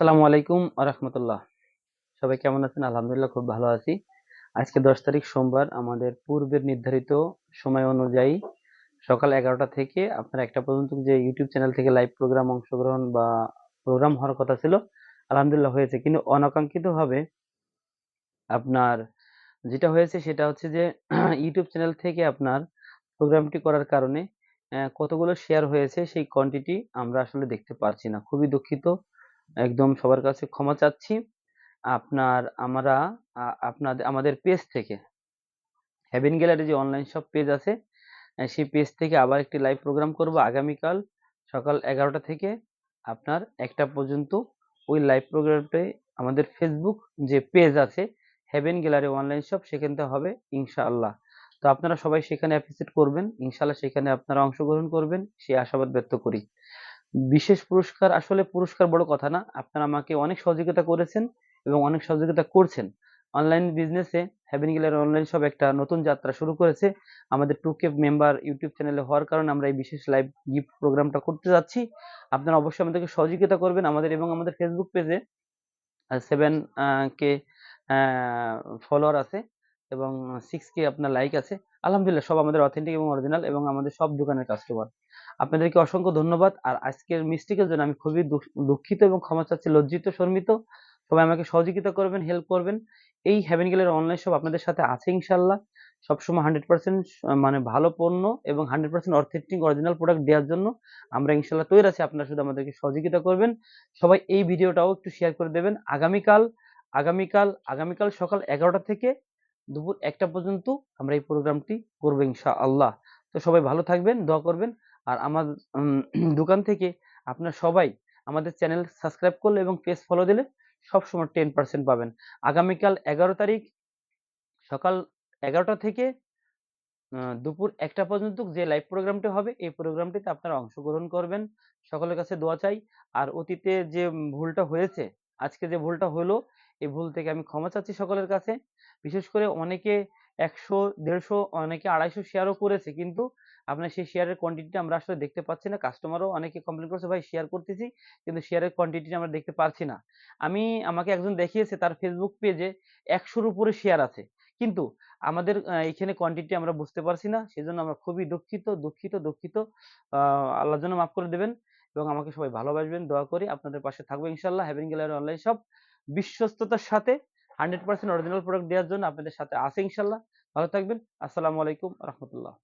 আসসালামু আলাইকুম রহমতুল্লাহ। সবাই কেমন আছেন? আলহামদুলিল্লাহ খুব ভালো আছি। আজকে দশ তারিখ সোমবার, আমাদের পূর্বের নির্ধারিত সময় অনুযায়ী সকাল এগারোটা থেকে আপনার একটা পর্যন্ত যে ইউটিউব চ্যানেল থেকে লাইভ প্রোগ্রাম অংশগ্রহণ বা প্রোগ্রাম হওয়ার কথা ছিল, আলহামদুলিল্লাহ হয়েছে। কিন্তু অনাকাঙ্ক্ষিতভাবে আপনার যেটা হয়েছে সেটা হচ্ছে যে ইউটিউব চ্যানেল থেকে আপনার প্রোগ্রামটি করার কারণে কতগুলো শেয়ার হয়েছে সেই কোয়ান্টিটি আমরা আসলে দেখতে পারছি না। খুবই দুঃখিত। একদম সবার কাছে ক্ষমা চাচ্ছি। আপনার, আমরা আপনাদের আমাদের পেজ থেকে হেভেন গ্যালারি যে অনলাইন শপ পেজ আছে সেই পেজ থেকে আবার একটি লাইভ প্রোগ্রাম করব। আগামীকাল সকাল এগারোটা থেকে আপনার একটা পর্যন্ত ওই লাইভ প্রোগ্রামটাই আমাদের ফেসবুক যে পেজ আছে হেভেন গ্যালারি অনলাইন শপ সেখান থেকে হবে ইনশাআল্লাহ। তো আপনারা সবাই সেখানে অ্যাপ্রিসিয়েট করবেন। ইনশাআল্লাহ সেখানে আপনারা অংশগ্রহণ করবেন। সেই আশাবাদ ব্যক্ত করি। বিশেষ পুরস্কার আসলে পুরস্কার বড় কথা না। আপনারা আমাকে অনেক সহযোগিতা করেছেন এবং অনেক সহযোগিতা করছেন। অনলাইন বিজনেসে হ্যাভেন গিলার অনলাইন সব একটা নতুন যাত্রা শুরু করেছে। আমাদের টু কে মেম্বার ইউটিউব চ্যানেলে হওয়ার কারণে আমরা এই বিশেষ লাইভ গিফট প্রোগ্রামটা করতে যাচ্ছি। আপনারা অবশ্যই আমাদেরকে সহযোগিতা করবেন আমাদের এবং আমাদের ফেসবুক পেজে সেভেন কে ফলোয়ার আছে এবং সিক্স কে আপনার লাইক আছে। আলহামদুলিল্লাহ সব আমাদের অথেন্টিক এবং অরিজিনাল এবং আমাদের সব দোকানের কাস্টমার আপনাদেরকে অসংখ্য ধন্যবাদ। আর আজকের মিস্টেকের জন্য আমি খুবই দুঃখ- দুঃখিত এবং ক্ষমা চাচ্ছি, লজ্জিত, শর্মিত। সবাই আমাকে সহযোগিতা করবেন হেল্প করবেন। এই হ্যাভেন গেলের অনলাইন শপ আপনাদের সাথে আছে ইনশাল্লাহ সবসময় হান্ড্রেড পার্সেন্ট মানে ভালো পণ্য এবং hundred percent authentic original product দেওয়ার জন্য আমরা ইনশাল্লাহ তৈরি আছি। আপনারা শুধু আমাদেরকে সহযোগিতা করবেন। সবাই এই ভিডিওটাও একটু শেয়ার করে দেবেন। আগামীকাল আগামীকাল আগামীকাল সকাল এগারোটা থেকে দুপুর একটা পর্যন্ত আমরা এই প্রোগ্রামটি করব ইনশাআল্লাহ। তো সবাই ভালো থাকবেন, দোয়া করবেন। আর আমার দোকান থেকে আপনার সবাই আমাদের চ্যানেল সাবস্ক্রাইব করলে এবং পেজ ফলো দিলে সবসময় টেন পার্সেন্ট পাবেন। আগামীকাল এগারো তারিখ সকাল এগারোটা থেকে দুপুর একটা পর্যন্ত যে লাইভ প্রোগ্রামটি হবে, এই প্রোগ্রামটিতে আপনারা অংশগ্রহণ করবেন। সকলের কাছে দোয়া চাই। আর অতীতে যে ভুলটা হয়েছে, আজকে যে ভুলটা হলো, এই ভুল থেকে আমি ক্ষমা চাচ্ছি সকলের কাছে। বিশেষ করে অনেকে একশো, দেড়শো, অনেকে আড়াইশো শেয়ারও করেছে, কিন্তু আপনার সেই শেয়ারের কোয়ান্টিটিটা আমরা আসলে দেখতে পাচ্ছি না। কাস্টমারও অনেকে কমপ্লেন করছে, ভাই শেয়ার করতেছি, কিন্তু শেয়ারের কোয়ান্টিটি আমরা দেখতে পারছি না। আমি, আমাকে একজন দেখিয়েছে তার ফেসবুক পেজে একশোর উপরে শেয়ার আছে, কিন্তু আমাদের এখানে কোয়ান্টিটি আমরা বুঝতে পারছি না, সেজন্য আমরা খুবই দুঃখিত দুঃখিত দুঃখিত। আল্লাহর জন্য মাফ করে দেবেন এবং আমাকে সবাই ভালোবাসবেন, দোয়া করি। আপনাদের পাশে থাকব ইনশাল্লাহ হ্যাভেন গ্যালারি অনলাইন শপ বিশ্বস্ততার সাথে হান্ড্রেড পার্সেন্ট অরিজিনাল প্রোডাক্ট দেওয়ার জন্য আপনাদের সাথে আছে ইনশাল্লাহ ভালো থাকবেন। আসসালামু আলাইকুম রহমতুল্লাহ।